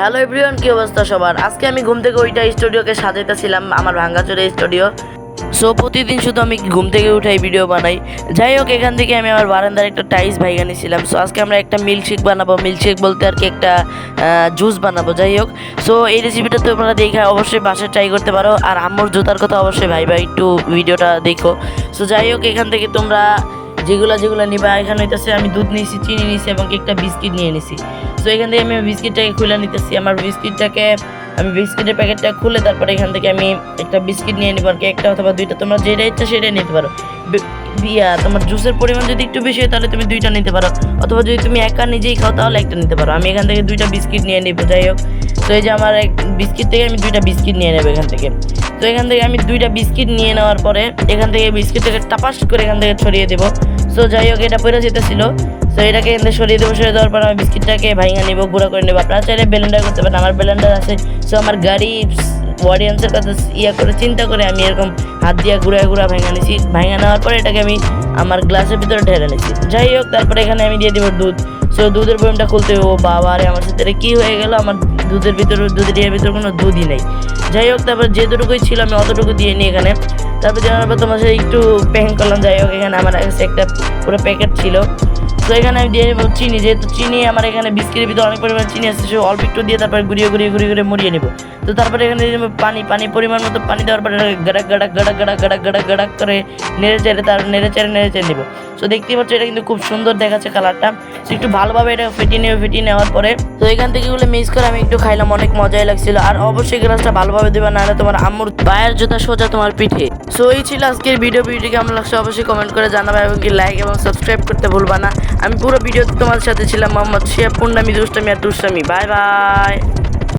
Hello everyone কি অবস্থা সবার? আজকে আমি ঘুম থেকে ওইটা স্টুডিওকে সাজাইতেছিলাম, আমার ভাঙ্গাচোরে স্টুডিও। সো প্রতিদিন শুধু আমি ঘুম থেকে উঠাই ভিডিও বানাই? যাই হোক, এখান থেকে আমি আমার বারান্দার একটা টাইস ভাইগা নিয়েছিলাম সো আজকে আমরা একটা মিল্কশেক বানাবো। মিল্কশেক বলতে আর কি একটা জুস বানাবো। যাই হোক সো এই রেসিপিটা তোমরা দেখে অবশ্যই বাসায় ট্রাই করতে পারো। আর আম্মুর জুতার কথা অবশ্যই ভাই ভাই একটু ভিডিওটা দেখো। সো যাই হোক, এখান থেকে তোমরা যেগুলো যেগুলো নিবা, এখানে হইতেছে আমি দুধ নিয়েছি চিনি নিয়েছি এবং একটা বিস্কিট নিয়ে নিছি। সো এখান থেকে আমি বিস্কিটটাকে খুলে নিতেছি। আমার বিস্কিটটাকে, আমি বিস্কিটের প্যাকেটটা খুলে তারপরে এখান থেকে আমি একটা বিস্কিট নিয়ে নিবো আর কি, একটা অথবা দুইটা। তোমরা যেটা ইচ্ছা সেটাই নিতে পারো। বিয়া তোমার জুসের পরিমাণ যদি একটু বেশি হয়, তাহলে তুমি দুইটা নিতে পারো। অথবা যদি তুমি একা নিজেই খাও, তাহলে একটা নিতে পারো। আমি এখান থেকে দুইটা বিস্কিট নিয়ে নিবো, যাই হোক। তো এই যে আমার এক বিস্কিট থেকে আমি দুইটা বিস্কিট নিয়ে নেব এখান থেকে। তো এখান থেকে আমি দুইটা বিস্কিট নিয়ে নেওয়ার পরে এখান থেকে বিস্কিটটাকে টাপাস করে এখান থেকে ছড়িয়ে দেবো। সো যাই হোক, এটা পড়ে যেতেছিল। তো এটাকে এখান থেকে সরিয়ে দেবো, সরিয়ে দেওয়ার পর আমি বিস্কিটটাকে ভাঙা নিবো, গুঁড়া করে নেব। আপনারা চাইলে ব্লেন্ডার করতে পারেন, আমার ব্লেন্ডার আছে। সো আমার গাড়ি অডিয়েন্সের কথা ইয়া করে, চিন্তা করে আমি এরকম হাত দিয়ে গুঁড়া গুঁড়া ভেঙে নিছি। ভেঙে নেওয়ার পরে এটাকে আমি আমার গ্লাসের ভিতরে ঢেলে নিছি। যাই হোক, তারপরে এখানে আমি দিয়ে দিব দুধ। সো দুধের বয়মটা খুলতে ও বাবা আরে আমার সাথে কি হয়ে গেল? আমার দুধের ভিতরে দুধের ভিতরে কোনো দুধই নেই। যাই হোক, তারপর যেটুকুই ছিল আমি অতটুকু দিয়ে নিই এখানে। তারপর জানার পর তোমার সাথে একটু প্যাং করলাম। যাই হোক, এখানে আমার কাছে একটা পুরো প্যাকেট ছিল। তো এখানে আমি দিয়ে দেবো চিনি। যেহেতু চিনি আমার এখানে বিস্কিটের ভিতরে অনেক পরিমাণ চিনি আছে, সে অল্প একটু দিয়ে তারপরে ঘুরিয়ে ঘুরিয়ে ঘুরিয়ে ঘুরিয়ে মুড়িয়ে নেব। তো তারপরে এখানে পানি। পানি পরিমাণ মতো পানি দেওয়ার পরে গাড়াক গাড়াক গাড়াক গাড়াক গাড়াক গাড়াক গাড়াক করে নেড়ে চেড়ে তার নেড়ে চেড়ে নেড়ে চেড়ে নেব। তো দেখতেই পাচ্ছ, এটা কিন্তু খুব সুন্দর দেখাচ্ছে কালারটা। তো একটু ভালোভাবে এটা ফেটিয়ে নেবে, ফেটিয়ে নেওয়ার পরে। তো এখান থেকে এগুলো মিক্স করে আমি একটু খাইলাম। অনেক মজাই লাগছিল। আর অবশ্যই গ্লাসটা ভালোভাবে দেবে, নাহলে তোমার আম্মুর পায়ের জুতা সোজা তোমার পিঠে। সো এই ছিল আজকের ভিডিও ভিডিও কেমন লাগছে অবশ্যই কমেন্ট করে জানাবে এবং কি লাইক এবং সাবস্ক্রাইব করতে ভুলবা না। আমি পুরো ভিডিওতে তোমার সাথে ছিলাম মোহাম্মদ শিয়া পূর্ণামী দুষ্টামি আর দুষ্টামি। Bye bye